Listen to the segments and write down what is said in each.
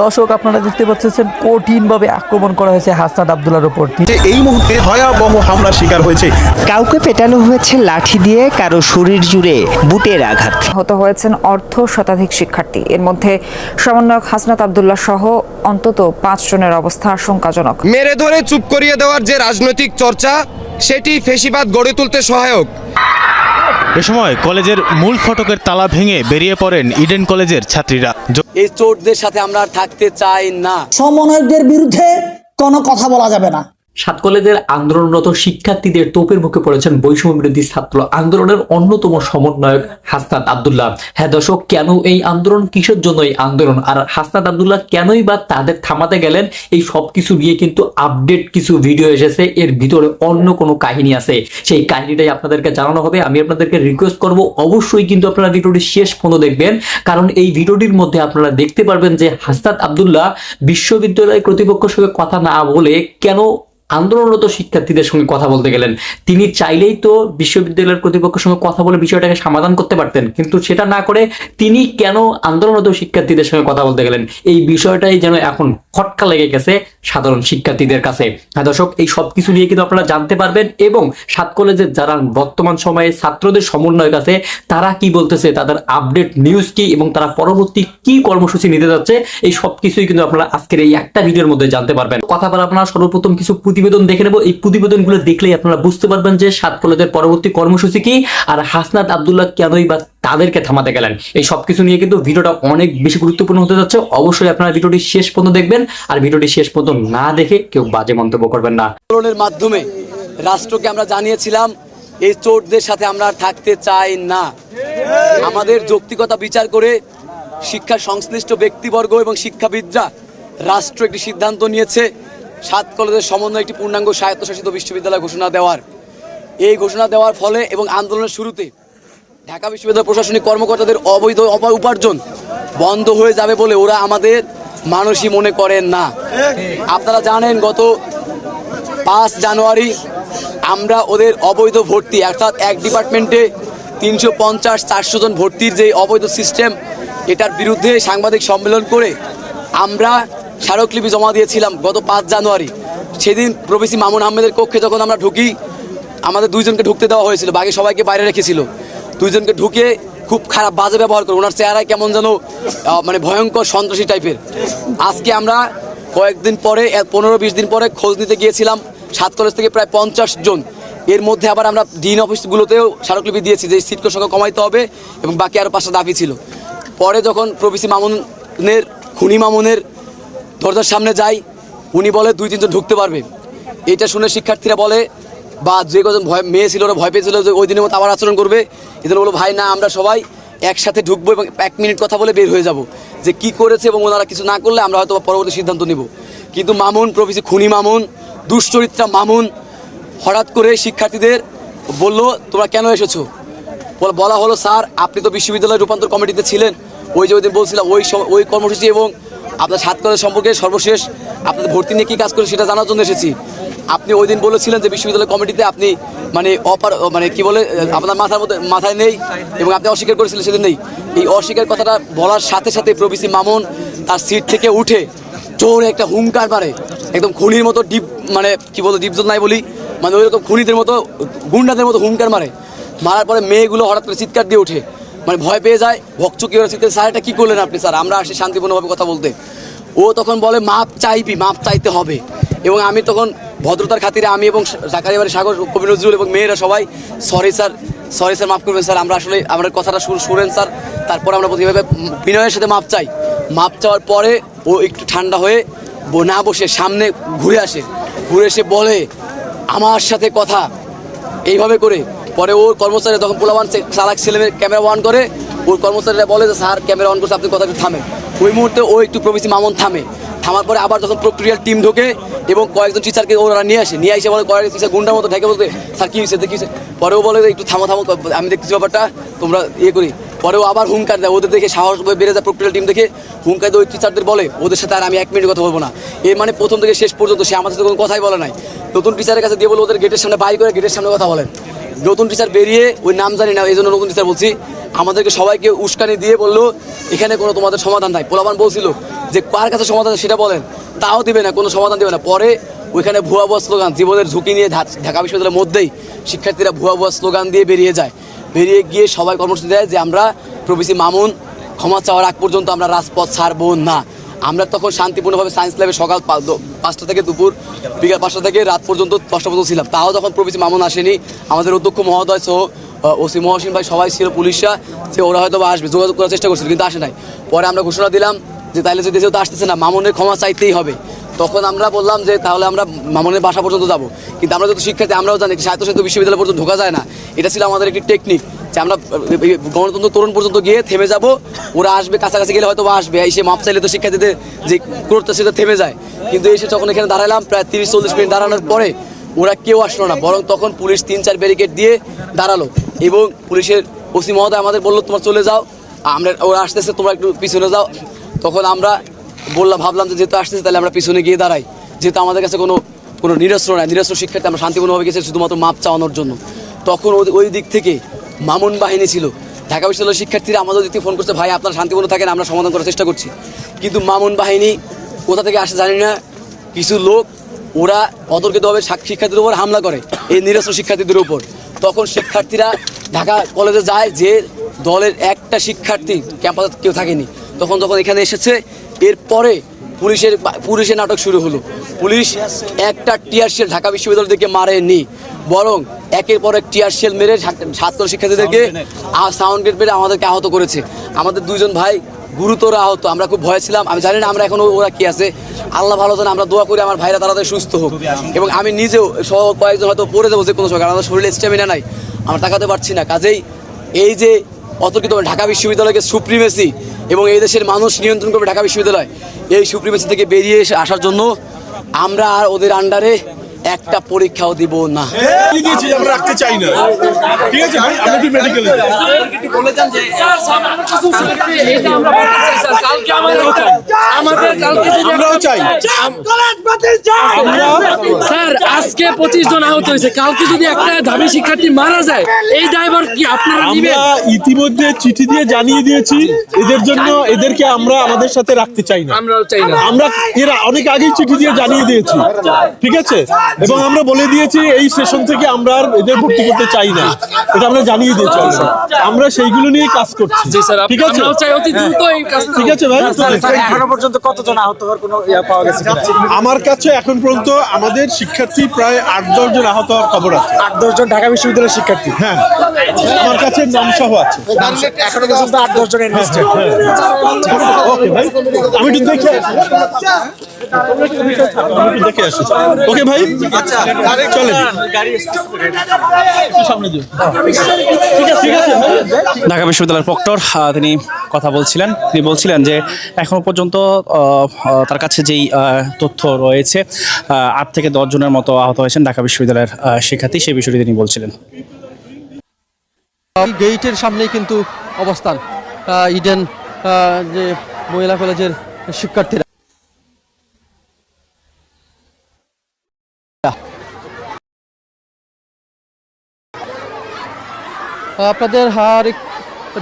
দর্শক আপনারা দেখতে পাচ্ছেন কঠিনভাবে আক্রমণ করা হয়েছে হাসনাত আবদুল্লার উপর। এই মুহূর্তে ভয়াবহ হামলার শিকার হয়েছে। কাউকে পেটানো হয়েছে লাঠি দিয়ে কারও শরীর জুড়ে বুটের আঘাত। হত হয়েছেন অর্ধ শতাধিক শিক্ষার্থী। এর মধ্যে সমন্বয়ক হাসনাত আবদুল্লাহ সহ অন্তত পাঁচ জনের অবস্থা আশঙ্কাজনক। মেরে ধরে চুপ করিয়ে দেওয়ার যে রাজনৈতিক চর্চা সেটি ফেসিবাদ গড়ে তুলতে সহায়ক। এ সময় কলেজের মূল ফটকের তালা ভেঙে বেরিয়ে পড়েন ইডেন কলেজের ছাত্রীরা। এই চোরদের সাথে আমরা থাকতে চাই না। সমন্বয়কদের বিরুদ্ধে কোনো কথা বলা যাবে না। সাত কলেজের আন্দোলনরত শিক্ষার্থীদের তোপের মুখে পড়েছেন বৈষম্য বিরোধী ছাত্র আন্দোলনের অন্যতম সমন্বয়ক হাসনাত আবদুল্লাহ। হ্যাঁ দর্শক, কেন এই আন্দোলন? কিসের জন্য এই আন্দোলন? আর হাসনাত আবদুল্লাহ, কেনই বা তাদের থামাতে গেলেন? এই সব কিছু নিয়ে কিন্তু আপডেট কিছু ভিডিও এসেছে। এর ভিতরে অন্য কোনো কাহিনী আছে। সেই কাহিনীটাই আপনাদেরকে জানানো হবে। আমি আপনাদেরকে রিকোয়েস্ট করব, অবশ্যই কিন্তু আপনারা ভিডিওটি শেষ পর্যন্ত দেখবেন। কারণ এই ভিডিওটির মধ্যে আপনারা দেখতে পারবেন যে হাসনাত আবদুল্লাহ বিশ্ববিদ্যালয় কর্তৃপক্ষের সঙ্গে কথা না বলে কেন আন্দোলনরত শিক্ষার্থীদের সঙ্গে কথা বলতে গেলেন। তিনি চাইলেই তো বিশ্ববিদ্যালয়ের কর্তৃপক্ষের সঙ্গে কথা বলে বিষয়টাকে সমাধান করতে পারতেন, কিন্তু সেটা না করে তিনি কেন আন্দোলনরত শিক্ষার্থীদের সঙ্গে কথা বলতে গেলেন? এই বিষয়টাই যেন এখন খটকা লেগে গেছে সাধারণ শিক্ষার্থীদের কাছে। হ্যাঁ দর্শক, এই সব কিছু নিয়ে কিন্তু আপনারা জানতে পারবেন এবং সাত কলেজের যারা বর্তমান সময়ে ছাত্রদের সমন্বয়ক কাছে তারা কি বলতেছে, তাদের আপডেট নিউজ কি এবং তারা পরবর্তী কি কর্মসূচি নিতে যাচ্ছে, এই সব কিছুই কিন্তু আপনারা আজকের এই একটা ভিডিওর মধ্যে জানতে পারবেন। কথা বলে আপনারা সর্বপ্রথম কিছু প্রতিবেদন দেখে নেব। এই প্রতিবেদনগুলো দেখলেই আপনারা বুঝতে পারবেন যে সাত কলেজের পরবর্তী কর্মসূচি কি আর হাসনাত আবদুল্লাহ কেনই বা তাদেরকে থামাতে গেলেন? এই সব কিছু নিয়ে কিন্তু ভিডিওটা অনেক বেশি গুরুত্বপূর্ণ হতে যাচ্ছে। অবশ্যই আপনারা ভিডিওটি শেষ পর্যন্ত দেখবেন। আর ভিডিওটি শেষ পর্যন্ত না দেখে কেউ বাজে মন্তব্য করবেন না। আন্দোলনের মাধ্যমে রাষ্ট্রকে আমরা জানিয়েছিলাম, এই চোরদের সাথে আমরা থাকতে চাই না। আমাদের যৌক্তিকতা বিচার করে শিক্ষা সংশ্লিষ্ট ব্যক্তিবর্গ এবং শিক্ষাবিদরা রাষ্ট্র একটি সিদ্ধান্ত নিয়েছে। সাত কলেজের সমন্বয়ে একটি পূর্ণাঙ্গ স্বায়ত্তশাসিত বিশ্ববিদ্যালয় ঘোষণা দেওয়ার। এই ঘোষণা দেওয়ার ফলে এবং আন্দোলনের শুরুতে ঢাকা বিশ্ববিদ্যালয় প্রশাসনিক কর্মকর্তাদের অবৈধ উপার্জন বন্ধ হয়ে যাবে বলে ওরা আমাদের মানুষই মনে করেন না। আপনারা জানেন, গত পাঁচ জানুয়ারি আমরা ওদের অবৈধ ভর্তি, অর্থাৎ এক ডিপার্টমেন্টে তিনশো পঞ্চাশ, চারশো জন ভর্তির যে অবৈধ সিস্টেম, এটার বিরুদ্ধে সাংবাদিক সম্মেলন করে আমরা স্মারকলিপি জমা দিয়েছিলাম গত পাঁচ জানুয়ারি। সেদিন প্রবেশী মামুন আহমেদের কক্ষে যখন আমরা ঢুকি, আমাদের দুইজনকে ঢুকতে দেওয়া হয়েছিল, বাকি সবাইকে বাইরে রেখেছিল। দুইজনকে ঢুকে খুব খারাপ বাজে ব্যবহার করে, ওনার চেহারায় কেমন যেন মানে ভয়ঙ্কর সন্ত্রাসী টাইপের। আজকে আমরা কয়েকদিন পরে পনেরো বিশ দিন পরে খোঁজ নিতে গিয়েছিলাম, সাত কলেজ থেকে প্রায় পঞ্চাশ জন। এর মধ্যে আবার আমরা ডিন অফিসগুলোতেও স্মারকলিপি দিয়েছি যে সিটকোর সংখ্যা কমাইতে হবে এবং বাকি আরও পাঁচটা দাবি ছিল। পরে যখন প্রবিসি মামুনের, খুনি মামুনের দরজার সামনে যাই, উনি বলে দুই তিনজন ঢুকতে পারবে। এটা শুনে শিক্ষার্থীরা বলে, বা যে কজন ভয়, মেয়ে ছিল ওরা ভয় পেয়েছিল যে ওই দিনের মতো আবার আচরণ করবে? এদের বলো ভাই, না, আমরা সবাই একসাথে ঢুকবো এবং এক মিনিট কথা বলে বের হয়ে যাব। যে কি করেছে এবং ওনারা কিছু না করলে আমরা হয়তো পরবর্তী সিদ্ধান্ত নিব। কিন্তু মামুন, প্রভৃতি খুনি মামুন, দুশ্চরিত্রা মামুন, হঠাৎ করে শিক্ষার্থীদের বলল, তোমরা কেন এসেছ? বল- হলো, স্যার, আপনি তো বিশ্ববিদ্যালয় রূপান্তর কমিটিতে ছিলেন। ওই যে ওই দিন বলছিলাম, ওই ওই কর্মসূচি এবং আপনার সাত কলেজ সম্পর্কে সর্বশেষ আপনাদের ভর্তি নিয়ে কী কাজ করে সেটা জানার জন্য এসেছি। আপনি ওই দিন বলেছিলেন যে বিশ্ববিদ্যালয় কমিটিতে আপনি মানে অপার মানে কি বলে, আপনার মাথার মধ্যে, মাথায় নেই এবং আপনি অস্বীকার করেছিলেন সেদিন নেই। এই অস্বীকার কথাটা বলার সাথে সাথে প্রবিসি মামুন তার সিট থেকে উঠে জোরে একটা হুঙ্কার মারে। একদম খুনির মতো ডিপ মানে কি বলতো ডিপজল নাই বলি মানে ওইরকম খুনিদের মতো, গুন্ডাদের মতো হুঙ্কার মারে। মারার পরে মেয়েগুলো হঠাৎ করে চিৎকার দিয়ে ওঠে। মানে ভয় পেয়ে যায়। ভকচকি ওরা চিৎকার স্যার, এটা কী করলেন আপনি, স্যার? আমরা আসি শান্তিপূর্ণভাবে কথা বলতে। ও তখন বলে, মাপ চাইবি, মাপ চাইতে হবে। এবং আমি তখন ভদ্রতার খাতিরে আমি এবং জাকারিবাড়ি সাগর, কবি নজরুল এবং মেয়েরা সবাই, সরি, স্যার সরি, স্যার মাফ করবেন, স্যার, আমরা আসলে আমার কথাটা শুন- শুনেন, স্যার। তারপর আমরা প্রতিভাবে বিনয়ের সাথে মাপ চাই। মাপ চাওয়ার পরে ও একটু ঠান্ডা হয়ে না বসে সামনে ঘুরে আসে। ঘুরে এসে বলে, আমার সাথে কথা। এইভাবে করে পরে ওর কর্মচারী তখন পোলাবান সালাক ছেলে ক্যামেরা অন করে, ওর কর্মচারীরা বলে যে, স্যার, ক্যামেরা অন করছে, আপনি কথা একটু থামেন। ওই মুহূর্তে ও একটু প্রবেশী মামন থামে। থামার পরে আবার যখন প্রক্রিয়ার টিম ঢোকে এবং কয়েকজন টিচারকে ওরা নিয়ে আসে, নিয়ে এসে বলে, কয়েকজন টিচার গুন্ডার মতো ঢেকে বলতে, স্যার, কী হয়েছে দেখিয়েছে পরেও বলে একটু থামো থামো, আমি দেখতেছি ব্যাপারটা, তোমরা ইয়ে করি। পরেও আবার হুঙ্কার দেয়, ওদের দেখে সাহস বেড়ে যায় প্রক্রিয়ার টিম দেখে। হুঙ্কার দিয়ে ওই টিচারদের বলে, ওদের সাথে আর আমি এক মিনিট কথা বলব না। এর মানে প্রথম থেকে শেষ পর্যন্ত সে আমার সাথে কোনো কথাই বলে নাই। নতুন টিচারের কাছে দিয়ে বলে, ওদের গেটের সামনে বাই করে গেটের সামনে কথা বলেন। নতুন টিচার বেরিয়ে ওই নাম জানি না এই জন্য নতুন টিচার বলছি। আমাদেরকে সবাইকে উস্কানি দিয়ে বলল, এখানে কোনো তোমাদের সমাধান নাই। পোলাবান বলছিল যে, কার কাছে সমাধান সেটা বলেন। তাও দিবে না, কোনো সমাধান দিবে না। পরে ওইখানে ভুয়া ভুয়া স্লোগান, জীবনের ঝুঁকি নিয়ে ঢাকা বিশ্ববিদ্যালয়ের মধ্যেই শিক্ষার্থীরা ভুয়া ভুয়া স্লোগান দিয়ে বেরিয়ে যায়। বেরিয়ে গিয়ে সবাই কর্মসূচি দেয় যে, আমরা প্রবেশি মামুন, ক্ষমা চাওয়ার আগ পর্যন্ত আমরা রাজপথ ছাড়বো না। আমরা তখন শান্তিপূর্ণভাবে সায়েন্স ল্যাবে সকাল পাঁচটা থেকে দুপুর, বিকাল পাঁচটা থেকে রাত পর্যন্ত, দশটা পর্যন্ত ছিলাম। তাও যখন প্রবেশি মামুন আসেনি, আমাদের অধ্যক্ষ মহোদয় সহ ওসি মহসিন ভাই সবাই ছিল, পুলিশরা, যে ওরা হয়তো আসবে, যোগাযোগ করার চেষ্টা করছিল, কিন্তু আসে নাই। পরে আমরা ঘোষণা দিলাম যে তাইলে যদি যেহেতু আসতেছে না, মামুনের ক্ষমা চাইতেই হবে। তখন আমরা বললাম যে তাহলে আমরা মামুনের বাসা পর্যন্ত যাব। কিন্তু আমরা যেহেতু শিক্ষার্থী, আমরাও জানি সাহিত্য সাহিত্য বিশ্ববিদ্যালয় পর্যন্ত ঢোকা যায় না। এটা ছিল আমাদের একটি টেকনিক যে আমরা গণতন্ত্র তরুণ পর্যন্ত গিয়ে থেমে যাব। ওরা আসবে, কাছাকাছি গেলে হয়তো আসবে। এসে মাপ চাইলে তো শিক্ষার্থীদের যে করতে সেটা থেমে যায়। কিন্তু এসে যখন এখানে দাঁড়ালাম, প্রায় তিরিশ, চল্লিশ মিনিট দাঁড়ানোর পরে ওরা কেউ আসলো না, বরং তখন পুলিশ তিন, চার ব্যারিকেড দিয়ে দাঁড়াল এবং পুলিশের ওসি মহোদয় আমাদের বলল, তোমার চলে যাও, আমরা, ওরা আসতেছে, তোমরা একটু পিছনে যাও। তখন আমরা বললাম, ভাবলাম যে যেহেতু আসতেছে, তাহলে আমরা পিছনে গিয়ে দাঁড়াই। যেহেতু আমাদের কাছে কোনো কোনো নিরস্ত্র নাই, নিরস্ত্র শিক্ষার্থী, আমরা শান্তিপূর্ণভাবে গেছি শুধুমাত্র মাপ চাওয়ানোর জন্য। তখন ওই দিক থেকে মামুন বাহিনী ছিল। ঢাকা বিশ্ববিদ্যালয়ের শিক্ষার্থীরা আমাদের থেকে ফোন করছে, ভাই, আপনারা শান্তিপূর্ণ থাকেন, আমরা সমাধান করার চেষ্টা করছি। কিন্তু মামুন বাহিনী কোথা থেকে আসে জানি না। কিছু লোক, ওরা অতর্কিতভাবে শিক্ষার্থীদের উপর হামলা করে, এই নিরস্ত্র শিক্ষার্থীদের উপর। তখন শিক্ষার্থীরা ঢাকা কলেজে যায়, যে দলের একটা শিক্ষার্থী ক্যাম্পাসে কেউ থাকেনি। তখন যখন এখানে এসেছে, এরপরে পুলিশের পুলিশের নাটক শুরু হলো। পুলিশ একটা টিয়ার শেল ঢাকা বিশ্ববিদ্যালয় থেকে মারেনি। বরং একের পর এক টিয়ার শেল মেরে ছাত্র শিক্ষার্থীদেরকে সাউন্ড গেট মেরে আমাদেরকে আহত করেছে। আমাদের দুজন ভাই গুরুতর আহত। আমরা খুব ভয় ছিলাম। আমি জানি না আমরা এখনও ওরা কি আছে। আল্লাহ ভালো জানে আমরা দোয়া করি আমার ভাইরা তাড়াতাড়ি সুস্থ হোক। এবং আমি নিজেও সহ কয়েকজন হয়তো পড়ে যাব যে কোনো সময় কারণ আমার শরীরে স্ট্যামিনা নাই। আমরা তাকাতে পারছি না। কাজেই এই যে অতর্কিত ঢাকা বিশ্ববিদ্যালয়কে সুপ্রিমেসি এবং এই দেশের মানুষ নিয়ন্ত্রণ করবে ঢাকা বিশ্ববিদ্যালয়। এই সুপ্রিমেসি থেকে বেরিয়ে এসে আসার জন্য আমরা আর ওদের আন্ডারে একটা পরীক্ষাও দিব না। আমরা রাখতে চাই না। ঠিক আছে একটু মেডিকেলে যদি আমরাও চাই। স্যার আজকে পঁচিশ জন আহত হয়েছে। কালকে যদি একটা দাবি শিক্ষার্থী মারা যায় এই ড্রাইভার কি আপনারা আমরা ইতিমধ্যে চিঠি দিয়ে জানিয়ে দিয়েছি এদের জন্য এদেরকে আমরা আমাদের সাথে রাখতে চাই না। আমরাও চাই না। আমরা এর অনেক আগেই চিঠি দিয়ে জানিয়ে দিয়েছি। ঠিক আছে? এবং আমরা বলে দিয়েছি এই সেশন থেকে আমরা আর এদের ভর্তি করতে চাই না। এটা আমরা জানিয়ে দিয়েছি আমরা সেইগুলো নিয়ে কাজ করছি। ঠিক আছে? আমরাও চাই অতি দ্রুত এই কাজটা ঠিক আছে ভাই? এখনও পর্যন্ত কতজন আহত হওয়ার কোনো পাওয়া গেছে আমার কাছে এখন পর্যন্ত আমাদের শিক্ষার্থী প্রায় আট দশ জন আহত হওয়ার খবর আছে। আট দশজন ঢাকা বিশ্ববিদ্যালয়ের শিক্ষার্থী? হ্যাঁ। আমার কাছে নাম সহ আছে। এখনও পর্যন্ত আট দশ জন এনলিস্টেড আমি একটু দেখে দেখে আসি ওকে ভাই চলেন। ভাই। ঢাকা বিশ্ববিদ্যালয়ের প্রক্টর তিনি কথা বলছিলেন। তিনি বলছিলেন যে এখনও পর্যন্ত তার কাছে যেই তথ্য রয়েছে আট থেকে দশ জনের মতো আহত হয়েছেন ঢাকা বিশ্ববিদ্যালয়ের শিক্ষার্থী সেই বিষয়টি তিনি বলছিলেন। গেইটের সামনেই কিন্তু অবস্থান ইডেন যে মহিলা কলেজের শিক্ষার্থীরা। আপনাদের আর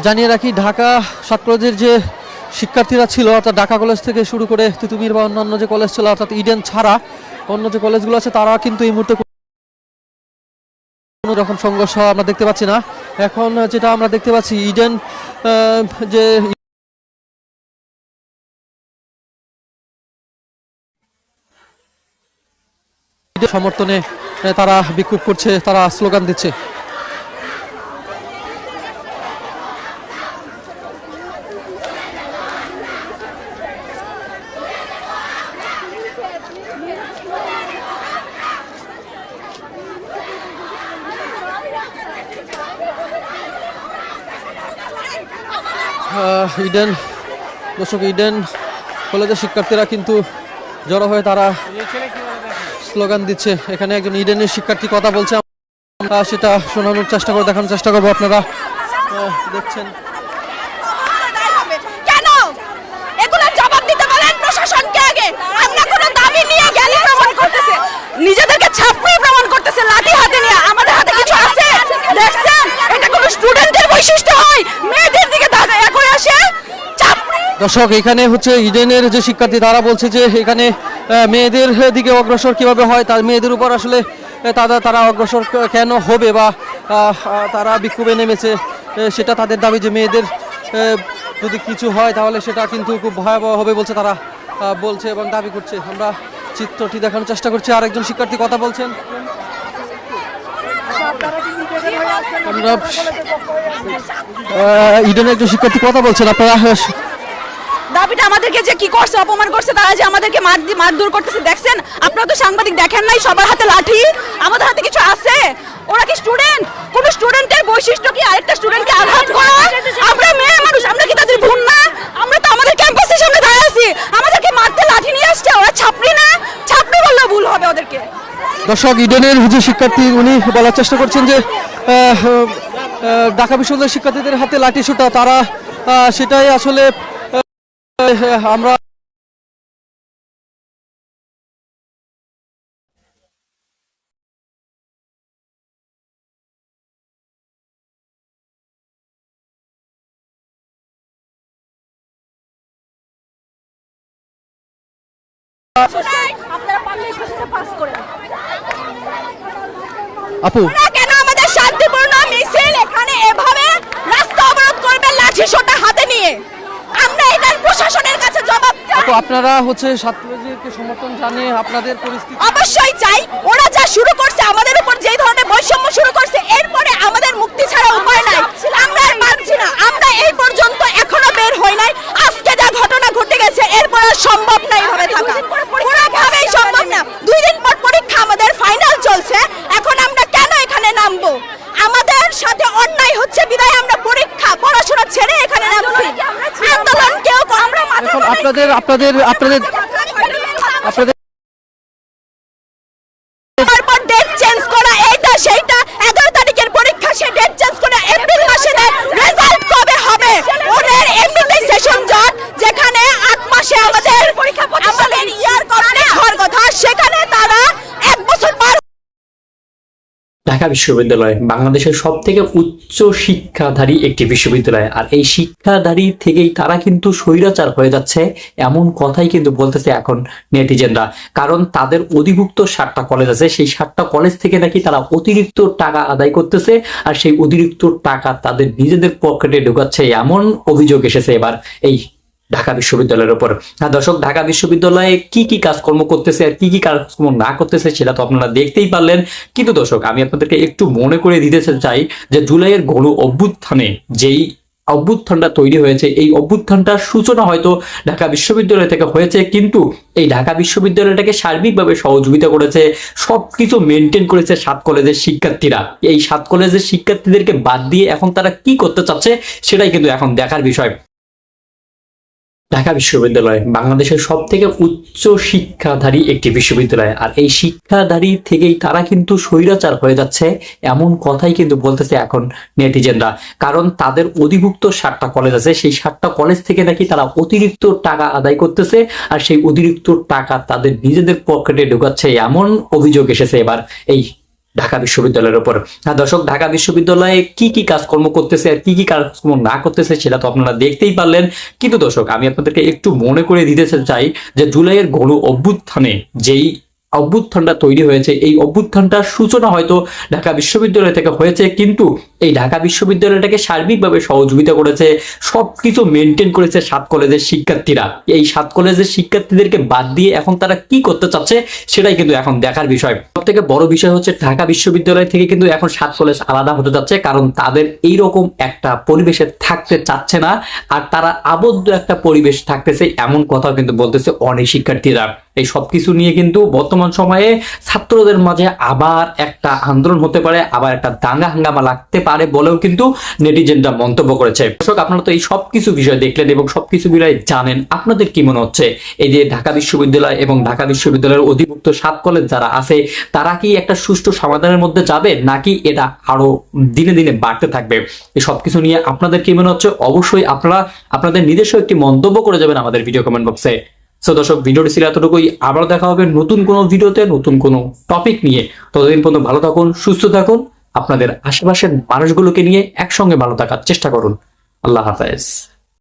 জানিয়ে রাখি, ঢাকা সাত কলেজের যে শিক্ষার্থীরা ছিল, অর্থাৎ ঢাকা কলেজ থেকে শুরু করে তিতুমির বা অন্যান্য যে কলেজ ছিল, অর্থাৎ ইডেন ছাড়া অন্য যে কলেজগুলো আছে, তারা কিন্তু এই মুহূর্তে কোনো রকম সংঘর্ষ আমরা দেখতে পাচ্ছি না। এখন যেটা আমরা দেখতে পাচ্ছি, ইডেন যে সমর্থনে তারা বিক্ষোভ করছে, তারা স্লোগান দিচ্ছে। ইডেন, দর্শক ইডেন কলেজের শিক্ষার্থীরা কিন্তু জড়ো হয়ে তারা স্লোগান দিচ্ছে। এখানে একজন ইডেনের শিক্ষার্থী কথা বলছে। আমরা সেটা শোনানোর চেষ্টা করে দেখানোর চেষ্টা করব আপনারা। দেখছেন। নিজেদেরকে ছাপড়ি প্রমাণ করতেছে, লাঠি হাতে নিয়ে আমাদের হাতে কিছু আছে দেখছেন এটা কোনো স্টুডেন্টের বৈশিষ্ট্য হয় মেয়েদের দিকে তাকায় করে আসে চাপড়ি দর্শক, এখানে হচ্ছে ইডেনের যে শিক্ষার্থী, তারা বলছে যে এখানে মেয়েদের দিকে অগ্রসর কীভাবে হয়, তার মেয়েদের উপর আসলে তারা তারা অগ্রসর কেন হবে বা তারা বিক্ষোভে নেমেছে সেটা তাদের দাবি যে মেয়েদের যদি কিছু হয় তাহলে সেটা কিন্তু খুব ভয়াবহ হবে বলছে তারা বলছে এবং দাবি করছে। আমরা চিত্রটি দেখানোর চেষ্টা করছি। আরেকজন শিক্ষার্থী কথা বলছেন। আমরা ইডেনের একজন শিক্ষার্থী কথা বলছেন। আপনারা দাবিটা আমাদেরকে যে কি করছে, অপমান করছে, তারা যে আমাদেরকে মার মারধর করতেছে। দেখছেন? আপনারা তো সাংবাদিক দেখেন নাই, সবার হাতে লাঠি। আমাদের হাতে কিছু আছে। ওরা কি স্টুডেন্ট কোন স্টুডেন্টের বৈশিষ্ট্য কি আরেকটা স্টুডেন্টকে আঘাত করা? আমরা মেয়ে মানুষ, আমরা কি তাদের ভুল না? আমরা তো আমাদের ক্যাম্পাসের সামনে দাঁড়িয়ে আছি। আমাদেরকে মারতে লাঠি নিয়ে আসছে, ওরা ছাপড়ি না? ছাপড়ি বললে ভুল হবে ওদেরকে। দর্শক, ইডেনের যে শিক্ষার্থী, উনি বলার চেষ্টা করছেন যে ঢাকা বিশ্ববিদ্যালয়ের শিক্ষার্থীদের হাতে লাঠি সুটা তারা সেটাই আসলে আমরা আপু কেন আমাদের শান্তিপূর্ণ মিছিল এখানে এভাবে রাস্তা অবরোধ করবে লাঠি সোটা হাতে নিয়ে? প্রশাসনের কাছে জবাব চাই। আপু আপনারা হচ্ছে ছাত্রদেরকে সমর্থন জানিয়ে আপনাদের পরিস্থিতি অবশ্যই চাই। ওরা যা শুরু করছে আমাদের উপর যেই ধরনের বৈষম্য শুরু করছে এরপরে আমাদের মুক্তি ছাড়া উপায় নাই। আমরা আর মানছি না। আমরা এই পর্যন্ত এখনও বের হই নাই আজকে যা ঘটনা ঘটে গেছে এরপর আর সম্ভব না এইভাবে থাকা কোনোভাবেই সম্ভব না দুই দিন পর পরীক্ষা আমাদের ফাইনাল চলছে এখন আমরা কেন এখানে নামবো আমাদের সাথে অন্যায় হচ্ছে বিদায় আমরা পরীক্ষা পড়াশোনা ছেড়ে এখানে নামছি আন্দোলন কেউ আমরা এখন আপনাদের আপনাদের আপনাদের তারপর ডেট চেঞ্জ করা এইটা সেইটা এগারো তারিখের পরীক্ষা সে ডেট চেঞ্জ করে এপ্রিল মাসে দেয় রেজাল্ট কবে হবে ওদের এমনিতেই সেশন জট যেখানে আট মাসে আমাদের আমাদের ইয়ার কমপ্লিট হওয়ার কথা সেখানে তারা এক বছর পার ঢাকা বিশ্ববিদ্যালয় বাংলাদেশের সব থেকে উচ্চ শিক্ষাধারী একটি বিশ্ববিদ্যালয়। আর এই শিক্ষাধারী থেকেই তারা কিন্তু স্বৈরাচার হয়ে যাচ্ছে, এমন কথাই কিন্তু বলতেছে এখন নেটিজেনরা। কারণ তাদের অধিভুক্ত সাতটা কলেজ আছে, সেই সাতটা কলেজ থেকে নাকি তারা অতিরিক্ত টাকা আদায় করতেছে, আর সেই অতিরিক্ত টাকা তাদের নিজেদের পকেটে ঢুকাচ্ছে, এমন অভিযোগ এসেছে এবার এই ঢাকা বিশ্ববিদ্যালয়ের উপর। আর দর্শক, ঢাকা বিশ্ববিদ্যালয়ে কি কি কাজকর্ম করতেছে আর কি কি কাজকর্ম না করতেছে সেটা তো আপনারা দেখতেই পারলেন। কিন্তু দর্শক, আমি আপনাদেরকে একটু মনে করে দিতে চাই যে জুলাইয়ের গণ অভ্যুত্থানে যেই অভ্যুত্থানটা তৈরি হয়েছে, এই অভ্যুত্থানটার সূচনা হয়তো ঢাকা বিশ্ববিদ্যালয় থেকে হয়েছে, কিন্তু এই ঢাকা বিশ্ববিদ্যালয়টাকে সার্বিকভাবে সহযোগিতা করেছে, সবকিছু মেনটেন করেছে সাত কলেজের শিক্ষার্থীরা। এই সাত কলেজের শিক্ষার্থীদেরকে বাদ দিয়ে এখন তারা কি করতে চাচ্ছে, সেটাই কিন্তু এখন দেখার বিষয়। ঢাকা বিশ্ববিদ্যালয় বাংলাদেশের সব থেকে উচ্চ শিক্ষাধারী একটি বিশ্ববিদ্যালয়। আর এই শিক্ষাধারী থেকেই তারা কিন্তু স্বৈরাচার হয়ে যাচ্ছে, এমন কথাই কিন্তু বলতেছে এখন নেটিজেনরা। কারণ তাদের অধিভুক্ত সাতটা কলেজ আছে, সেই সাতটা কলেজ থেকে নাকি তারা অতিরিক্ত টাকা আদায় করতেছে, আর সেই অতিরিক্ত টাকা তাদের নিজেদের পকেটে ঢুকাচ্ছে, এমন অভিযোগ এসেছে এবার এই ঢাকা বিশ্ববিদ্যালয়ের উপর। হ্যাঁ দর্শক, ঢাকা বিশ্ববিদ্যালয়ে কি কি কাজকর্ম করতেছে আর কি কি কাজকর্ম না করতেছে সেটা তো আপনারা দেখতেই পারলেন। কিন্তু দর্শক, আমি আপনাদেরকে একটু মনে করে দিতে চাই যে জুলাইয়ের গণ অভ্যুত্থানে যেই অভ্যুত্থানটা তৈরি হয়েছে। এই অভ্যুত্থানটার সূচনা হয়তো ঢাকা বিশ্ববিদ্যালয় থেকে হয়েছে, কিন্তু এই ঢাকা বিশ্ববিদ্যালয়টাকে সার্বিকভাবে সহযোগিতা করেছে, সবকিছু মেনটেন করেছে সাত কলেজের শিক্ষার্থীরা। এই সাত কলেজের শিক্ষার্থীদেরকে বাদ দিয়ে এখন তারা কি করতে চাচ্ছে, সেটাই কিন্তু এখন দেখার বিষয়। সব থেকে বড় বিষয় হচ্ছে ঢাকা বিশ্ববিদ্যালয় থেকে কিন্তু এখন সাত কলেজ আলাদা হতে যাচ্ছে, কারণ তাদের এই রকম একটা পরিবেশে থাকতে চাচ্ছে না, আর তারা আবদ্ধ একটা পরিবেশ থাকতেছে, এমন কথাও কিন্তু বলতেছে অনেক শিক্ষার্থীরা। এই সবকিছু নিয়ে কিন্তু বর্তমান সময়ে ছাত্রদের মাঝে আবার একটা আন্দোলন হতে পারে, আবার একটা দাঙ্গা হাঙ্গামা লাগতে পারে বলেও কিন্তু নেটিজেনরা মন্তব্য করেছে। দর্শক, আপনারা তো এই সবকিছু বিষয় দেখলেন এবং সবকিছু বিষয় জানেন। আপনাদের কি মনে হচ্ছে? এই যে ঢাকা বিশ্ববিদ্যালয় এবং ঢাকা বিশ্ববিদ্যালয়ের অধিভুক্ত সাত কলেজ যারা আছে, তারা কি একটা সুষ্ঠু সমাধানের মধ্যে যাবে, নাকি এটা আরও দিনে দিনে বাড়তে থাকবে? এই সবকিছু নিয়ে আপনাদের কি মনে হচ্ছে? অবশ্যই আপনারা, আপনাদের নিজস্ব একটি মন্তব্য করে যাবেন আমাদের ভিডিও কমেন্ট বক্সে সো দর্শক, ভিডিওটি ছিল এতটুকুই। আবার দেখা হবে নতুন কোনো ভিডিওতে, নতুন কোনো টপিক নিয়ে। ততদিন পর্যন্ত ভালো থাকুন, সুস্থ থাকুন। আপনাদের আশেপাশের মানুষগুলোকে নিয়ে একসঙ্গে ভালো থাকার চেষ্টা করুন। আল্লাহ হাফেজ।